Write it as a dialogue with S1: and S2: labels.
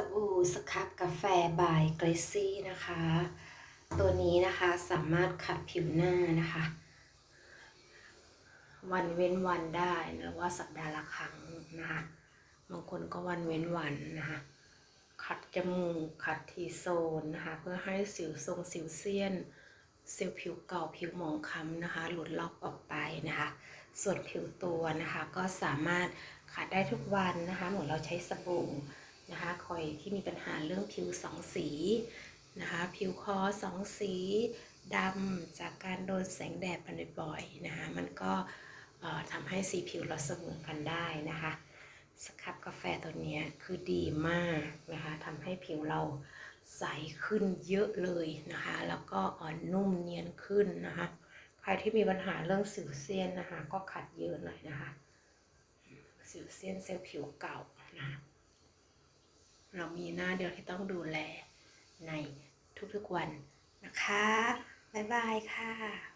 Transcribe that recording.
S1: สบู่สครับกาแฟบายเกรซี่นะคะ ตัวนี้นะคะสามารถขัดผิวหน้านะคะ วันเว้นวันได้หรือว่าสัปดาห์ละครั้งนะคะบางคนก็วันเว้นวันนะคะขัดจมูกขัดทีโซนนะคะเพื่อให้สิวทรงสิวเซียนเซลล์ผิวเก่าผิวหมองคล้ำนะคะ หลุดลอกออกไปนะคะ ส่วนผิวตัวนะคะก็สามารถขัดได้ทุกวันนะคะเหมือนเราใช้สบู่ นะคะคอยที่มีปัญหาเรื่องผิวสองสีนะคะผิวคอสองสีดำจากการโดนแสงแดดบ่อยๆนะคะมันก็ทำให้สีผิวเราเสมอกันได้นะคะสครับกาแฟตัวนี้คือดีมากนะคะทำให้ผิวเราใสขึ้นเยอะเลยนะคะ แล้วก็อ่อนนุ่มเนียนขึ้นนะคะ ใครที่มีปัญหาเรื่องสิวเซียนนะคะ ก็ขัดเยอะหน่อยนะคะ สิวเซียนเซลล์ผิวเก่านะเรา มีหน้าเดียวที่ต้องดูแลในทุกๆวันนะคะ บ๊ายบายค่ะ